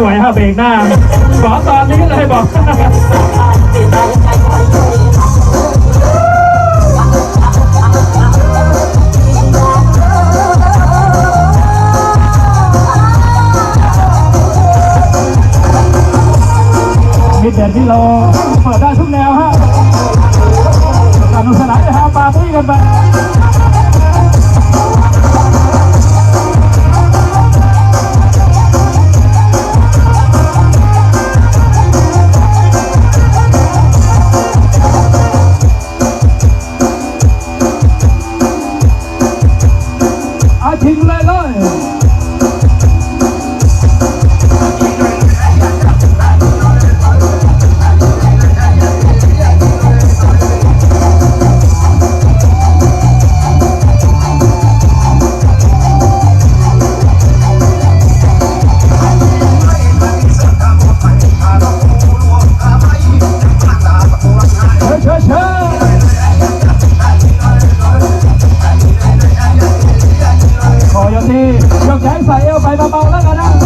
ไหว้ฮะเบกหน้าขอตอนนี้เลยบอกมีเด็ดที่เราเปิดได้ทุกแนวฮะสนุกสนานจะฮาปาร์ตี้กันไป ไปเบาๆแล้วกันนะ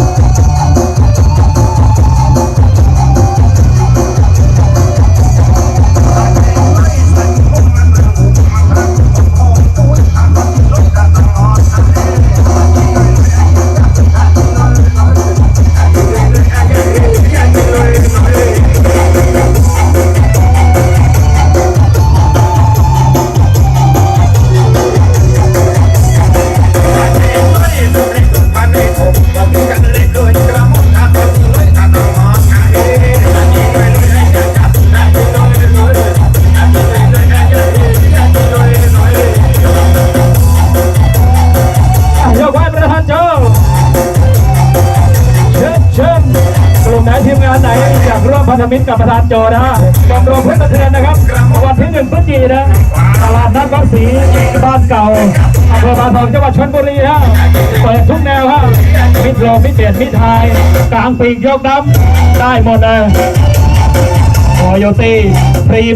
พันธมิตรกับประธานโจนะฮะกองรวมเพื่อนสะเทือนนะครับ วันที่หนึ่งพฤศจิกายนะตลาดนัดวัดศรีบ้านเก่าอำเภอบางทองจังหวัดชลบุรีฮะเปิดทุกแนวฮะมิดโลมิดเบียดมิดไทยกลางปีกยกน้ำได้หมดเลยโอโยตี้พรีมิ